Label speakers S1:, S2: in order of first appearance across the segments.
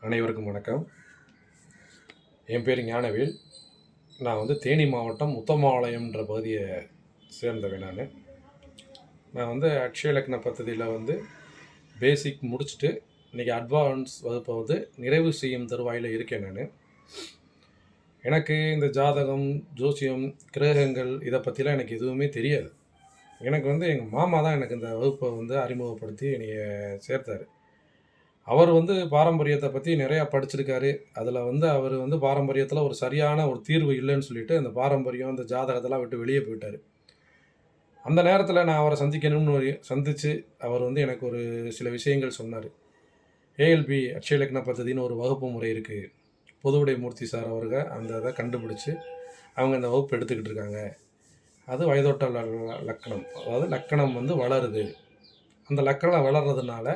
S1: அனைவருக்கும் வணக்கம். என் பேர் ஞானவேல். நான் வந்து தேனி மாவட்டம் உத்தமாலயம்ன்ற பகுதியை சேர்ந்தவன் நான். நான் வந்து அக்ஷய லக்ன பத்ததியில் வந்து பேசிக் முடிச்சுட்டு இன்றைக்கி அட்வான்ஸ் வகுப்பை வந்து நிறைவு செய்யும் தருவாயில் இருக்கேன் நான். எனக்கு இந்த ஜாதகம் ஜோசியம் கிரகங்கள் இதை பற்றிலாம் எனக்கு எதுவுமே தெரியாது. எனக்கு வந்து எங்கள் மாமா தான் எனக்கு இந்த வகுப்பை வந்து அறிமுகப்படுத்தி என்னைய சேர்த்தார். அவர் வந்து பாரம்பரியத்தை பற்றி நிறையா படிச்சிருக்காரு. அதில் வந்து அவர் வந்து பாரம்பரியத்தில் ஒரு சரியான ஒரு தீர்வு இல்லைன்னு சொல்லிட்டு அந்த பாரம்பரியம் அந்த ஜாதகத்தெல்லாம் விட்டு வெளியே போயிட்டார். அந்த நேரத்தில் நான் அவரை சந்திக்கணும்னு சந்தித்து அவர் வந்து எனக்கு ஒரு சில விஷயங்கள் சொன்னார். ஏஎல்பி அக்ஷயலக்ன பத்ததின்னு ஒரு வகுப்பு முறை இருக்குது பொதுவுடை மூர்த்தி சார் அவர்கள் அந்த இதை கண்டுபிடிச்சி அவங்க அந்த வகுப்பு எடுத்துக்கிட்டு இருக்காங்க. அது வயதோட்ட லக்கணம். அதாவது லக்கணம் வந்து வளருது. அந்த லக்கணம் வளர்றதுனால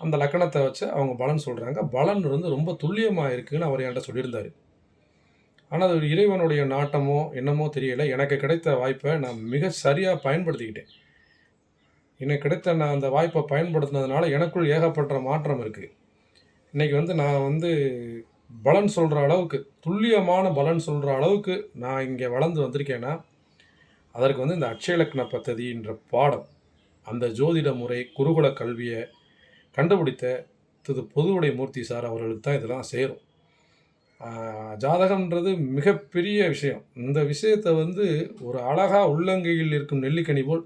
S1: அந்த லக்கணத்தை வச்சு அவங்க பலன் சொல்கிறாங்க பலன் வந்து ரொம்ப துல்லியமாக இருக்குதுன்னு அவர் என்கிட்ட சொல்லியிருந்தார். ஆனால் அது இறைவனுடைய நாட்டமோ என்னமோ தெரியல. எனக்கு கிடைத்த வாய்ப்பை நான் மிக சரியாக பயன்படுத்திக்கிட்டேன். எனக்கு கிடைத்த நான் அந்த வாய்ப்பை பயன்படுத்தினதுனால எனக்குள் ஏகப்பட்ட மாற்றம் இருக்குது இன்றைக்கி வந்து நான் வந்து பலன் சொல்கிற அளவுக்கு துல்லியமான பலன் சொல்கிற அளவுக்கு நான் இங்கே வளர்ந்து வந்திருக்கேன்னா அதற்கு வந்து இந்த அட்சயலக்ன பத்ததின்ற பாடம் அந்த ஜோதிட முறை குருகுல கல்வியை கண்டுபிடித்த திரு பொதுவுடைய மூர்த்தி சார் அவர்களுக்கு தான் இதெல்லாம் சேரும். ஜாதகம்ன்றது மிகப்பெரிய விஷயம். இந்த விஷயத்தை வந்து ஒரு அழகாக உள்ளங்கையில் இருக்கும் நெல்லிக்கனி போல்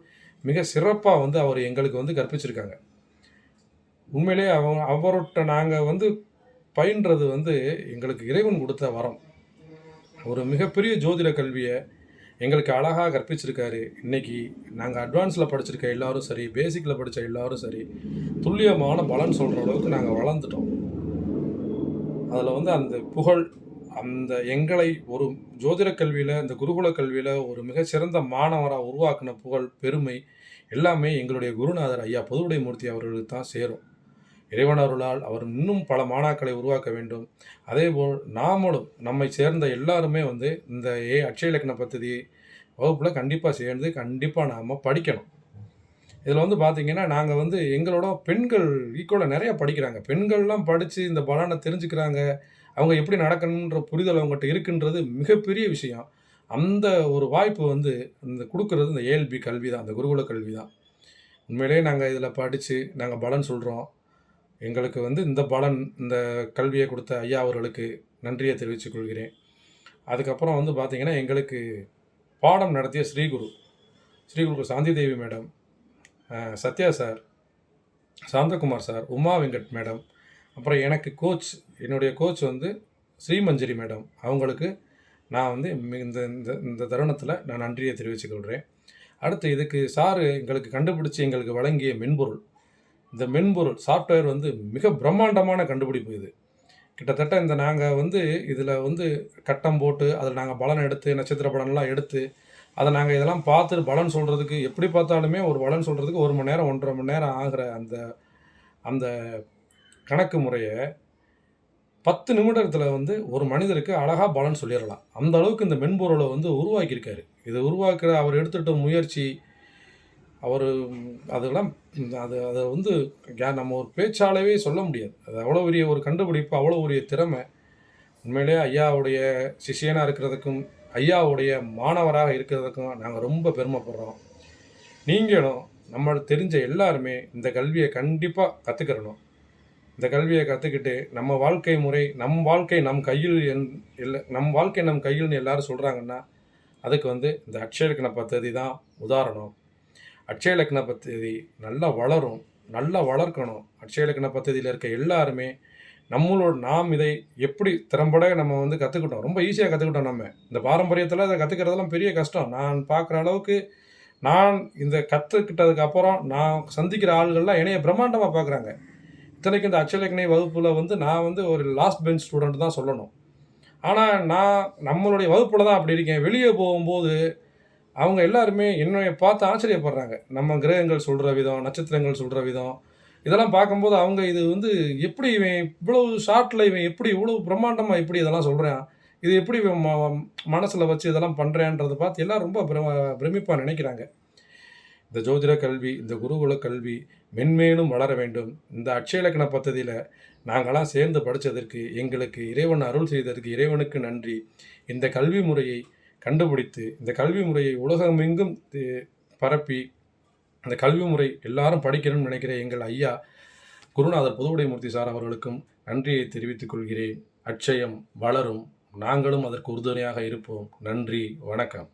S1: மிக சிறப்பாக வந்து அவர் எங்களுக்கு வந்து கற்பிச்சிருக்காங்க. உண்மையிலே அவ அவர்கிட்ட நாங்கள் வந்து பயின்றது வந்து எங்களுக்கு இறைவன் கொடுத்த வரம். ஒரு மிகப்பெரிய ஜோதிட கல்வியை எங்களுக்கு அழகாக கற்பிச்சிருக்காரு. இன்னைக்கு நாங்கள் அட்வான்ஸில் படிச்சிருக்க எல்லோரும் சரி பேசிக்கில் படித்த எல்லாரும் சரி துல்லியமான பலன் சொல்கிற அளவுக்கு நாங்கள் வளர்ந்துட்டோம். அதில் வந்து அந்த புகழ் அந்த எங்களை ஒரு ஜோதிட கல்வியில் இந்த குருகுல கல்வியில் ஒரு மிகச்சிறந்த மாணவராக உருவாக்கின புகழ் பெருமை எல்லாமே எங்களுடைய குருநாதர் ஐயா பொதுவுடை மூர்த்தி அவர்களுக்கு தான் சேரும். இறைவனருளால் அவர் இன்னும் பல மாணாக்களை உருவாக்க வேண்டும். அதேபோல் நாமளும் நம்மை சேர்ந்த எல்லாருமே வந்து இந்த ஏ அட்சய இலக்கண பദ്ധதி வகுப்பில் கண்டிப்பாக சேர்ந்து கண்டிப்பாக நாம் படிக்கணும். இதில் வந்து பார்த்திங்கன்னா நாங்கள் வந்து எங்களோட பெண்கள் ஈக்குவலாக நிறையா படிக்கிறாங்க. பெண்கள்லாம் படித்து இந்த பலனை தெரிஞ்சுக்கிறாங்க. அவங்க எப்படி நடக்கணுன்ற புரிதல் அவங்ககிட்ட இருக்குன்றது மிகப்பெரிய விஷயம். அந்த ஒரு வாய்ப்பு வந்து இந்த கொடுக்கறது இந்த ஏஎல்பி கல்வி தான் அந்த குருகுல கல்வி தான் உண்மையிலேயே நாங்கள் இதில் படித்து நாங்கள் பலன் சொல்கிறோம் எங்களுக்கு வந்து இந்த பலன் இந்த கல்வியை கொடுத்த ஐயா அவர்களுக்கு நன்றியை தெரிவித்துக் கொள்கிறேன். அதுக்கப்புறம் வந்து பார்த்திங்கன்னா எங்களுக்கு பாடம் நடத்திய Sriguru Sriguru Shanthi Devi madam Sathya sir Santhakumar sir Uma Venkat madam அப்புறம் எனக்கு கோச் என்னுடைய கோச் வந்து ஸ்ரீமஞ்சரி மேடம். அவங்களுக்கு நான் வந்து இந்த இந்த இந்த தருணத்தில் நான் நன்றியை தெரிவித்துக் கொள்கிறேன் அடுத்து இதுக்கு சார் எங்களுக்கு கண்டுபிடிச்சி எங்களுக்கு வழங்கிய மென்பொருள் இந்த மென்பொருள் சாஃப்ட்வேர் வந்து மிக பிரம்மாண்டமான கண்டுபிடிப்பு இது கிட்டத்தட்ட இந்த நாங்கள் வந்து இதில் வந்து கட்டம் போட்டு அதில் நாங்கள் பலன் எடுத்து நட்சத்திர பலன்லாம் எடுத்து அதை நாங்கள் இதெல்லாம் பார்த்து பலன் சொல்கிறதுக்கு எப்படி பார்த்தாலுமே ஒரு பலன் சொல்கிறதுக்கு ஒரு மணி நேரம் ஒன்றரை மணி நேரம் ஆகிற அந்த அந்த கணக்கு முறையை பத்து நிமிடத்தில் வந்து ஒரு மனிதருக்கு அழகாக பலன் சொல்லிடலாம். அந்த அளவுக்கு இந்த மென்பொருளை வந்து உருவாக்கியிருக்காரு. இதை உருவாக்குற அவர் எடுத்துட்ட முயற்சி அவர் அதெல்லாம் அது அதை வந்து நம்ம ஒரு பேச்சாலவே சொல்ல முடியாது. அது அவ்வளோ பெரிய ஒரு கண்டுபிடிப்பு அவ்வளோ பெரிய திறமை. உண்மையிலே ஐயாவுடைய சிஷியனாக இருக்கிறதுக்கும் ஐயாவுடைய மாணவராக இருக்கிறதுக்கும் நாங்கள் ரொம்ப பெருமைப்படுறோம். நீங்களும் நம்ம தெரிஞ்ச எல்லாருமே இந்த கல்வியை கண்டிப்பாக கற்றுக்கிறணும் இந்த கல்வியை கற்றுக்கிட்டு நம்ம வாழ்க்கை முறை நம் வாழ்க்கை நம் கையில் என் இல்லை நம் வாழ்க்கை நம் கையில்னு எல்லாரும் சொல்கிறாங்கன்னா அதுக்கு வந்து இந்த அக்ஷயக்கண பத்ததி தான் உதாரணம். அட்சயலக்ன பத்ததி நல்லா வளரும் நல்லா வளர்க்கணும். அட்சயலக்ன பத்ததியில் இருக்க எல்லாருமே நம்மளோட நாம் இதை எப்படி திறம்பட நம்ம வந்து கற்றுக்கிட்டோம் ரொம்ப ஈஸியாக கற்றுக்கிட்டோம் நம்ம. இந்த பாரம்பரியத்தில் அதை கற்றுக்கிறதெல்லாம் பெரிய கஷ்டம். நான் பார்க்குற அளவுக்கு நான் இந்த கற்றுக்கிட்டதுக்கு அப்புறம் நான் சந்திக்கிற ஆள்கள்லாம் என்னைய பிரம்மாண்டமாக பார்க்குறாங்க. இத்தனைக்கு இந்த அச்சலக்கணை வகுப்பில் வந்து நான் வந்து ஒரு லாஸ்ட் பெஞ்ச் ஸ்டூடெண்ட் தான் சொல்லணும். ஆனால் நான் நம்மளுடைய வகுப்பில் தான் அப்படி இருக்கேன். வெளியே போகும்போது அவங்க எல்லாருமே என்னை பார்த்து ஆச்சரியப்படுறாங்க. நம்ம கிரகங்கள் சொல்கிற விதம் நட்சத்திரங்கள் சொல்கிற விதம். இதெல்லாம் பார்க்கும்போது அவங்க இது வந்து எப்படி இவன் இவ்வளவு ஷார்ட்டில் இவன் எப்படி இவ்வளோ பிரம்மாண்டமாக எப்படி இதெல்லாம் சொல்கிறான் இது எப்படி இவன் ம மனசில் வச்சு இதெல்லாம் பண்ணுறேன்றதை பார்த்து எல்லாம் ரொம்ப பிர பிரமிப்பாக நினைக்கிறாங்க. இந்த ஜோதிட கல்வி இந்த குருகுல கல்வி மென்மேலும் வளர வேண்டும். இந்த அட்சயலக்கண பദ്ധதியில் நாங்களாம் சேர்ந்து படித்ததற்கு எங்களுக்கு இறைவன் அருள் செய்ததற்கு இறைவனுக்கு நன்றி. இந்த கல்வி முறையை கண்டுபிடித்து இந்த கல்வி முறையை உலகமெங்கும் பரப்பி அந்த கல்வி முறை எல்லாரும் படிக்கணும்னு நினைக்கிற எங்கள் ஐயா குருநாதர் புதுவுடைமூர்த்தி சார் அவர்களுக்கும் நன்றியை தெரிவித்துக் கொள்கிறேன். அட்சயம் வளரும். நாங்களும் அதற்கு உறுதுணையாக இருப்போம். நன்றி. வணக்கம்.